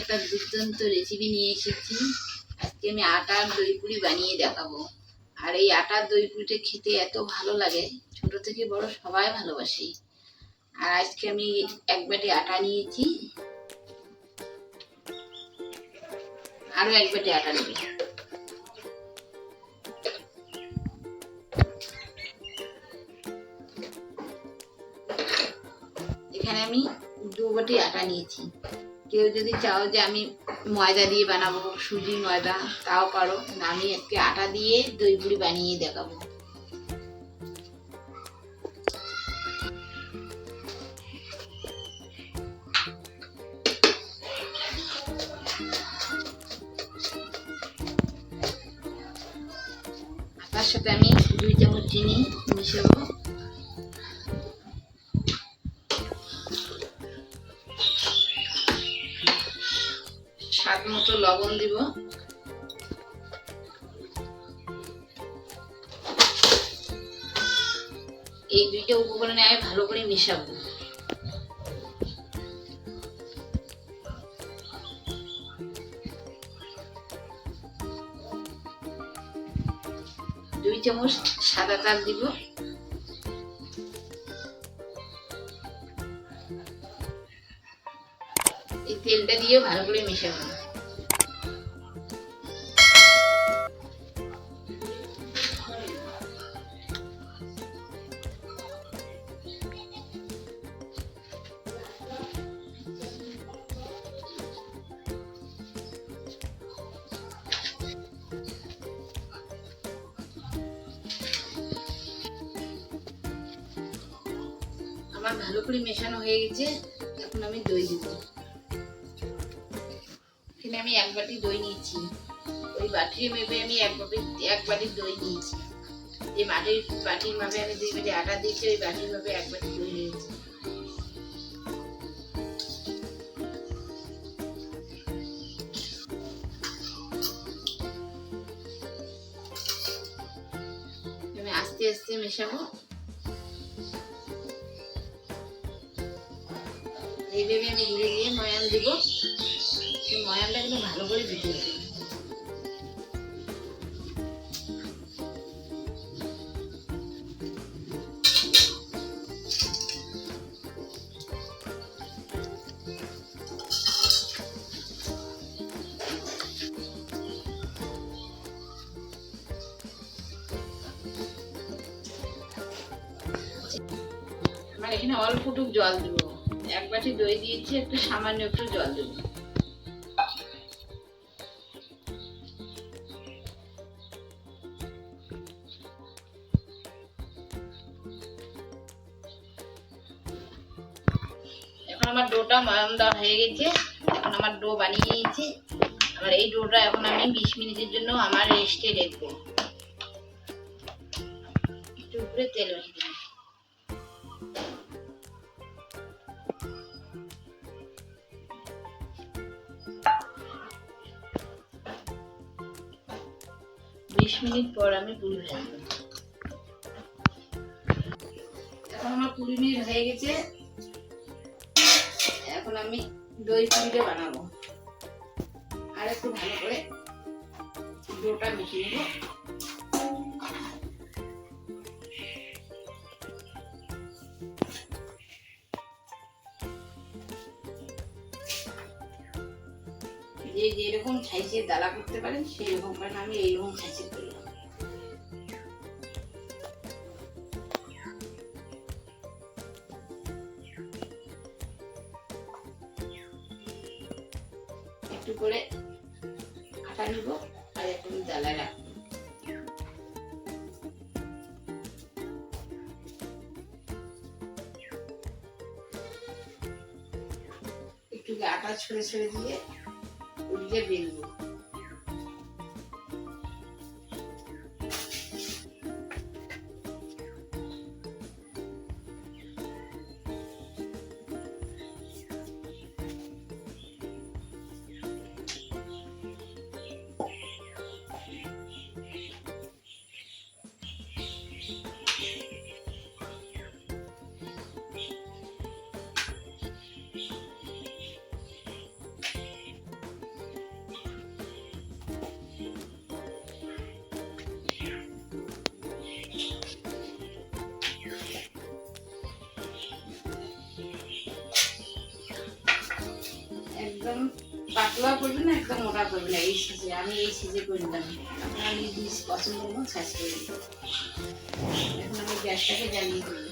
একটা দুর্দান্ত রেসিপি নিয়ে এসেছি। আজকে আমি আটার দই পুরি বানিয়ে দেখাবো। আর এই আটার দই পুরিটা খেতে এত ভালো লাগে, ছোট থেকে বড় সবাই ভালোবাসে। আর আজকে আমি এক বাটি আটা নিয়েছি। আরও এক বাটি আটা নেবে। এখানে আমি দু বাটি আটা নিয়েছি। কেউ যদি চাও যে আমি ময়দা দিয়ে বানাবো, সুজি ময়দা, তাও পারো। আমি আজকে আটা দিয়ে দই বুড়ি বানিয়ে দেখাবো। আটার সাথে আমি দুই চামচ চিনি মিশাবো লবণ দিব। এই দুইটা উপকরণে আমি ভালো করে মিশাবো। দুই চামচ সাদা তেল দিব। এই তেলটা দিয়ে ভালো করে মেশাবো। আমার ভালো করে মেশানো হয়ে গেছে, এখন আমি দই দিব। এখানে আমি এক বাটি দই নিয়েছি। ওই বাটির মেপে আমি এক বাটি এক বাটি দই নিয়েছি। যে মাটির বাটির মাপে আমি দুই বাটি আটা দিয়েছি, ওই বাটির মাপে এক বাটি দই নিয়েছি। আস্তে আস্তে মেশাবো। এইভাবে আমি ধীরে গিয়ে ময়ান দিব। সেই ময়ানটা কিন্তু ভালো করে দিতে আমার এখানে অল্পটুক জল দিব। এক বাটি দই দিয়েছি, একটু সামান্য একটু জল দেবো। এখন আমার ডোটা ময়াম হয়ে গেছে। এখন আমার ডো বানিয়ে নিয়েছি। আমার এই ডোটা এখন আমি বিশ মিনিটের জন্য আমার রেস্টে রেখবো একটু উপরে তেল মিনিট পর আমি পুরি ভাজবো এখন আমার কুড়ি মিনিট হয়ে গেছে। এখন আমি দই পুরিটা বানাবো। আর একটু ভালো করে ডোটা মিশিয়ে নেব। যে যেরকম সাইজের দালা করতে পারেন সেই রকম করেন আমি এইরকম সাইজের করলাম করে আটা নিব আর একটু জ্বালা রাখব। একটু আটা ছড়ে ছড়ে দিয়ে উল্টে বেলবো। পাতলা করবে না, একদম মোটা করবে না, এই সিজে, আমি এই সিজে করে আপনারা নিজ নিজ পছন্দ মতো সাইজ করে এখন আমি গ্যাসটাকে জ্বালিয়ে দেবো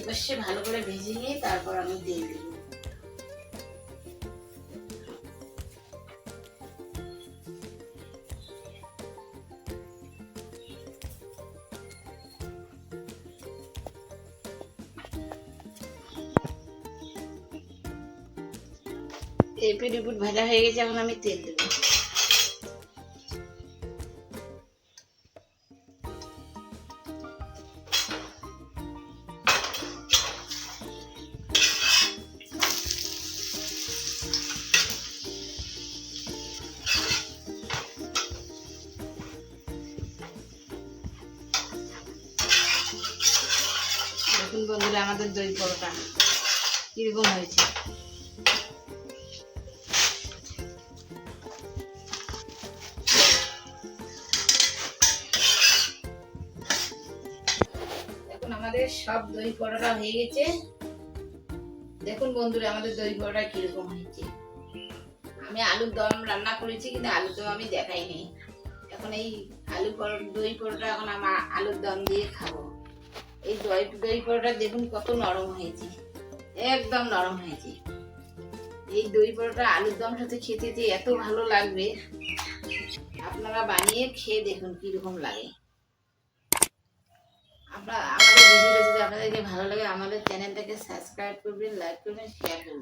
দুই পাশে ভালো করে ভেজে নিয়ে তারপর আমি দিয়ে দেবো। এপিট উপিট ভাজা হয়ে গেছে, এখন আমি তেল দেবো। আমাদের দই পরোটা। কীরকম হয়েছে? দেখুন, আমাদের সব দই পরোটা হয়ে গেছে। দেখুন বন্ধুরা, আমাদের দই পরোটা কীরকম হয়েছে। আমি আলুর দম রান্না করেছি, কিন্তু আলুর দম আমি দেখাইনি। এখন এই আলু দই পরোটা এখন আমার আলুর দম দিয়ে খাব। এই দই দই পরোটা দেখুন কত নরম হয়েছে। একদম নরম হয়েছে। এই দই পরোটা আলুর দম সাথে খেতে যে এত ভালো লাগবে। আপনারা বানিয়ে খেয়ে দেখুন কীরকম লাগে। আপনার আমাদের ভিডিওটা যদি আপনাদেরকে ভালো লাগে, আমাদের চ্যানেলটাকে সাবস্ক্রাইব করবেন, লাইক করবেন শেয়ার করবেন।